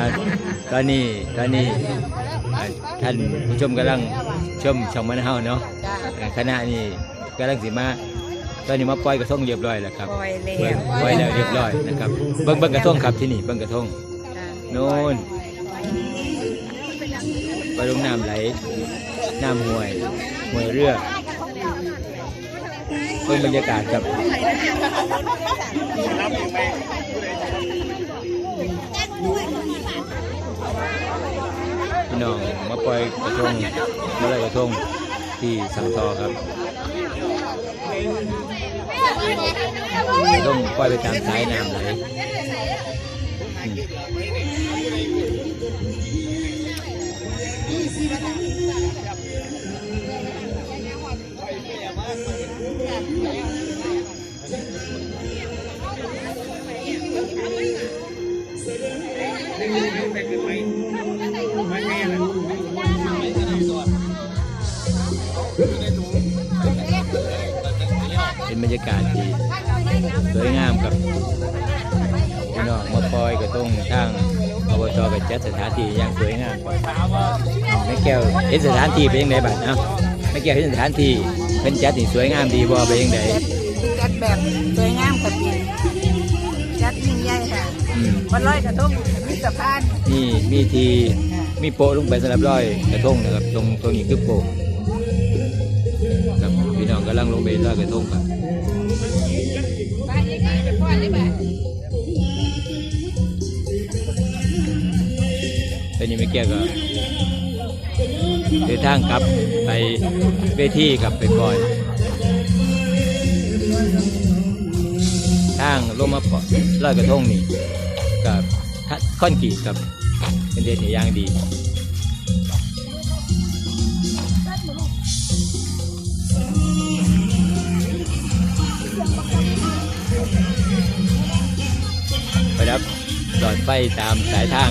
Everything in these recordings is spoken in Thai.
อ่าตอนนี้ตอนนี้อ่าท่านผู้ชมกำลังชมช่องมันเฮาเนาะจ้าอ่าคณะนี้กำลังสิมาตอนนี้มาปล่อยกระทงเรียบร้อยแล้วครับปล่อยแล้ปล่อยวปล่อยแล้วเรียบร้อยนะครับเบิ่งเบิ่งกระทงครับที่นี่เบิ่งกระทงจ้าโน่นไปลงน้ำไหลน้ำห้วยห้วยเรือเบิ่งบรรยากาศครับ น้องมาปล่อยกระทงมาลอยกระทงที่สังทอครับต้องปล่อยไปตามสายน้ำไหลอืม เป็นบรรยากาศที่สวยงามครับพี่น้องมาปอยกระทงทางอบตกับจัดสถานที่อย่างสวยงามแม่แก้วเห็นสถานที่เป็นยังไงบ้างเอ้าแม่แก้วเห็นสถานที่เพิ่นจัดนี่สวยงามดีบ่เป็นยังไงจัดแบบสวยงามกับปีจัดยิ่งใหญ่ค่ะวันร้อยกระทงมิตรภาพนี่มีที มีโปะลงไปสำหรับร้อยกระทงนะครับตรงตรงนี้คือโปะครับพี่น้องกำลังลงไปร้อยกระทงครับแตอนนี้ไม่เกี่ยวกับเดินทางกลับไปเวทีกับไปปล่อยทางลงมาปล่อยลอยกระทงนี่กับค่อนกรีดกับ เป็นเด็ดอย่างดีไปรับหลอดไฟตามสายทาง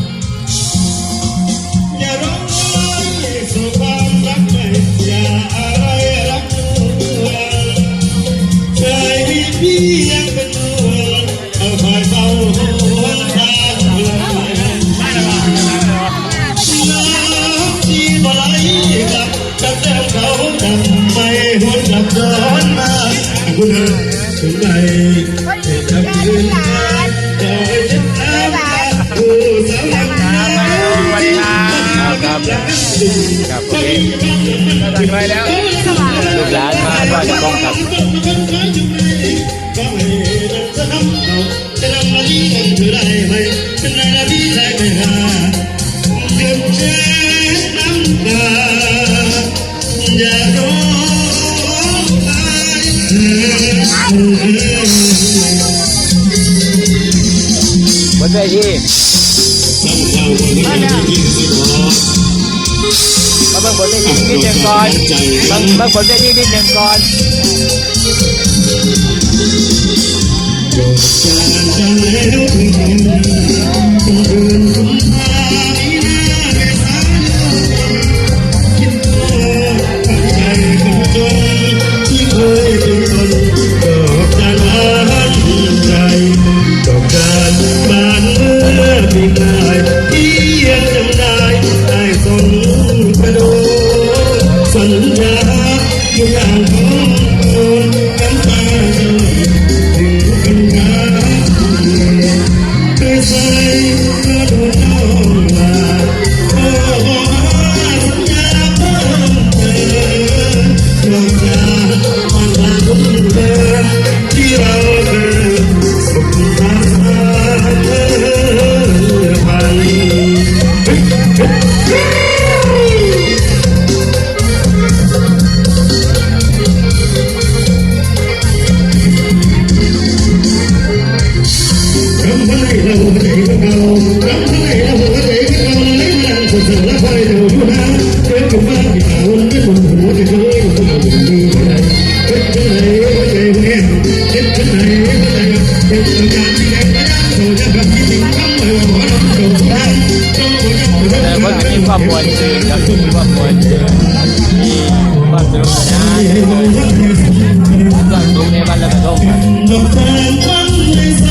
พี่ยังเป็นตัวเอาคอยเฝ้าหนทางเมืองน้ำที่บ่ไหลกลับจากแก้วเขาดำไม่หวจับย้อนมาคุณเอ๋ถึงไหนจะทำยืนนานขอให้ฉันตามมาผู้สาวงามครับครับครับโอเคไปแล้วลูกหลานมาก็จะต้องครับ บนเวทีมาเบิ่งบนเวทีนิ ที่เรา สนุกสนานความสุขในวันลอยกระทง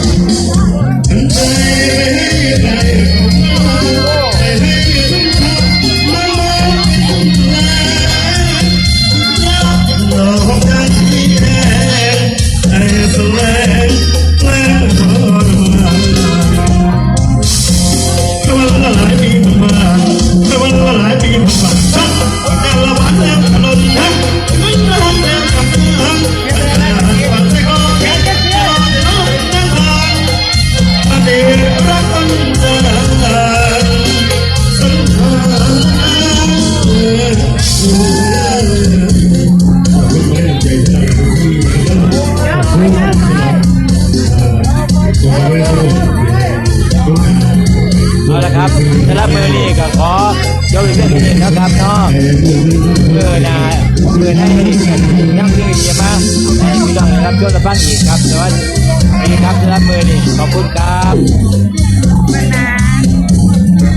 รับมือนี่ก็ขอยกเลิกเพียงเท่านี้นะครับเนาะเพื่อนาเพื่อให้ยั่งที่ดีมาให้พี่น้องได้รับชมรับฟังอีกครับสวัสดีครับรับมือนี่ขอบคุณครับ